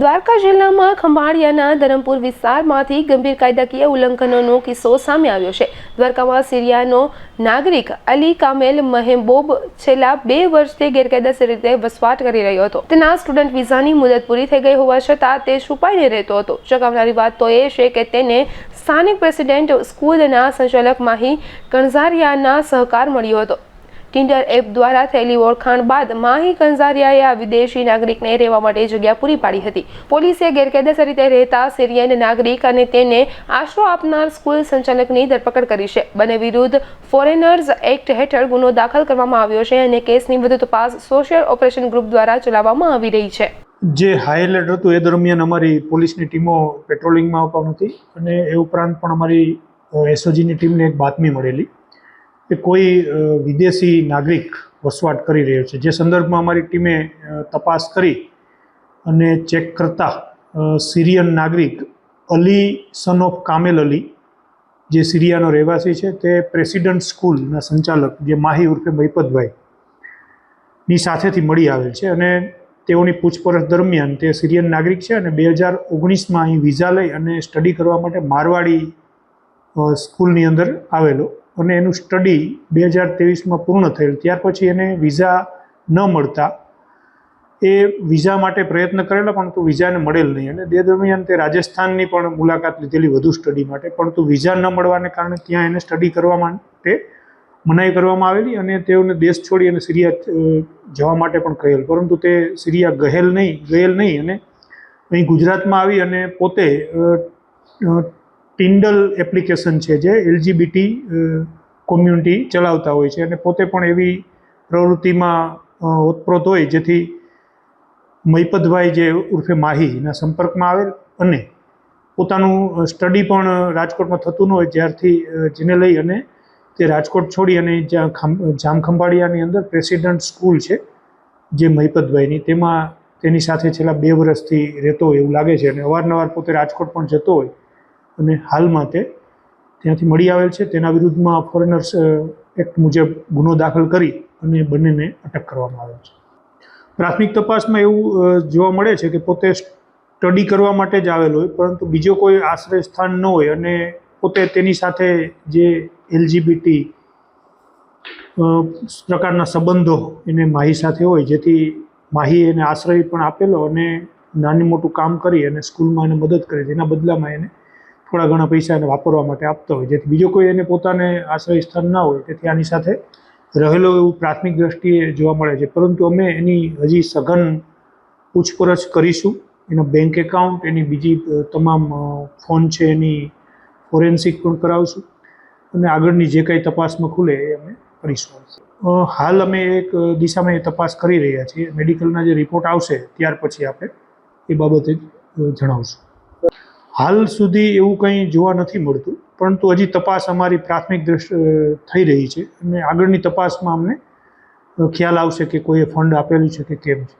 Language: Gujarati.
દ્વારકા જિલ્લામાં ખંભાળિયાના ધરમપુર વિસ્તારમાંથી ગંભીર કાયદાકીય ઉલ્લંઘનોનો કિસ્સો સામે આવ્યો છે. દ્વારકામાં સિરિયાનો નાગરિક અલી કામેલ મહેબૂબ છેલ્લા બે વર્ષથી ગેરકાયદેસર રીતે વસવાટ કરી રહ્યો હતો. તેના સ્ટુડન્ટ વિઝાની મુદત પૂરી થઈ ગઈ હોવા છતાં તે છુપાઈને રહેતો હતો. ચકાવનારી વાત તો એ છે કે તેને સ્થાનિક પ્રેસિડેન્ટ, સ્કૂલના સંચાલક માહી કણઝારિયાના સહકાર મળ્યો હતો. ટિન્ડર એપ દ્વારા થયેલી ઓળખાણ બાદ માહી કંઝારિયાએ આ વિદેશી નાગરિકને રહેવા માટે જગ્યા પૂરી પાડી હતી. પોલીસે ગેરકાયદેસર રીતે રહેતા સિરિયન નાગરિક અને તેને આશરો આપનાર સ્કૂલ સંચાલકની ધરપકડ કરી છે. બંને વિરુદ્ધ ફોરેનર્સ એક્ટ હેઠળ ગુનો દાખલ કરવામાં આવ્યો છે અને કેસની વધુ તપાસ સોશિયલ ઓપરેશન ગ્રુપ દ્વારા ચલાવવામાં આવી રહી છે. જે હાઈ એલર્ટ હતું, એ દરમિયાન અમારી પોલીસની ટીમો પેટ્રોલિંગમાં આવવાની હતી અને એ ઉપરાંત પણ અમારી એસઓજીની ટીમને એક બાતમી મળેલી. કે કોઈ વિદેશી નાગરિક વસવાટ કરી રહ્યો છે. જે સંદર્ભમાં અમારી ટીમે તપાસ કરી અને ચેક કરતા સિરિયન નાગરિક Ali son of Kamel Ali, જે સિરિયાનો રહેવાસી છે, તે પ્રેસિડન્ટ સ્કૂલના સંચાલક, જે માહી ઉર્ફે મહિપતભાઈ સાથેથી મળી આવેલ છે અને તેઓની પૂછપરછ દરમિયાન તે સિરિયન નાગરિક છે અને બે હજાર ઓગણીસમાં અહીં વિઝા લઈ અને સ્ટડી કરવા માટે મારવાડી સ્કૂલની અંદર આવેલો. અને એનું સ્ટડી બે હજાર ત્રેવીસમાં પૂર્ણ થયેલ. ત્યાર પછી એને વિઝા ન મળતા. એ વિઝા માટે પ્રયત્ન કરેલા, પરંતુ વિઝાને મળેલ નહીં. અને તે દરમિયાન તે રાજસ્થાનની પણ મુલાકાત લીધેલી વધુ સ્ટડી માટે. પરંતુ વિઝા ન મળવાને કારણે ત્યાં એને સ્ટડી કરવા માટે મનાઈ કરવામાં આવેલી અને તેઓને દેશ છોડી અને સિરિયા જવા માટે પણ કહેલ. પરંતુ તે સિરિયા ગહેલ નહીં, ગયેલ નહીં અને અહીં ગુજરાતમાં આવી અને પોતે ટિન્ડલ એપ્લિકેશન છે જે એલજીબીટી કોમ્યુનિટી ચલાવતા હોય છે અને પોતે પણ એવી પ્રવૃત્તિમાં ઓતપ્રોત હોય જેથી મૈપતભાઈ જે ઉર્ફે માહીના સંપર્કમાં આવેલ અને પોતાનું સ્ટડી પણ રાજકોટમાં થતું ન હોય જ્યારથી જેને લઈ અને તે રાજકોટ છોડી અને જ્યાં ખંભ જામખંભાળિયાની અંદર પ્રેસિડન્ટ સ્કૂલ છે જે મહિપતભાઈની તેમાં તેની સાથે છેલ્લા બે વર્ષથી રહેતો હોય એવું લાગે છે અને અવારનવાર પોતે રાજકોટ પણ જતો હોય. અને હાલમાં તે ત્યાંથી મળી આવેલ છે. તેના વિરુદ્ધમાં ફોરેનર્સ એક્ટ મુજબ ગુનો દાખલ કરી અને બંનેને અટક કરવામાં આવેલ છે. પ્રાથમિક તપાસમાં એવું જોવા મળે છે કે પોતે સ્ટડી કરવા માટે જ આવેલો હોય, પરંતુ બીજો કોઈ આશ્રય સ્થાન ન હોય અને પોતે તેની સાથે જે એલજીબીટી પ્રકારના સંબંધો એને માહી સાથે હોય, જેથી માહી એને આશ્રય પણ આપેલો અને નાનું મોટું કામ કરી અને સ્કૂલમાં એને મદદ કરે. તેના બદલામાં એને થોડા ઘણા પૈસા એને વાપરવા માટે આપતા હોય. જેથી બીજો કોઈ એને પોતાને આશ્રય સ્થાન ના હોય, તેથી આની સાથે રહેલો એવું પ્રાથમિક દ્રષ્ટિએ જોવા મળે છે. પરંતુ અમે એની હજી સઘન પૂછપરછ કરીશું. એનો બેંક એકાઉન્ટ એની બીજી તમામ ફોન છે એની ફોરેન્સિક પણ કરાવશું. અને આગળની જે કંઈ તપાસમાં ખુલે એ અમે કરીશું. હાલ અમે એક દિશામાં એ તપાસ કરી રહ્યા છીએ. મેડિકલના જે રિપોર્ટ આવશે ત્યાર પછી આપણે એ બાબતે જણાવશું. હાલ સુધી એવું કંઈ જોવા નથી મળતું, પરંતુ હજી તપાસ અમારી પ્રાથમિક દ્રષ્ટિ થઈ રહી છે અને આગળની તપાસમાં અમને ખ્યાલ આવશે કે કોઈએ ફંડ આપેલું છે કે કેમ છે.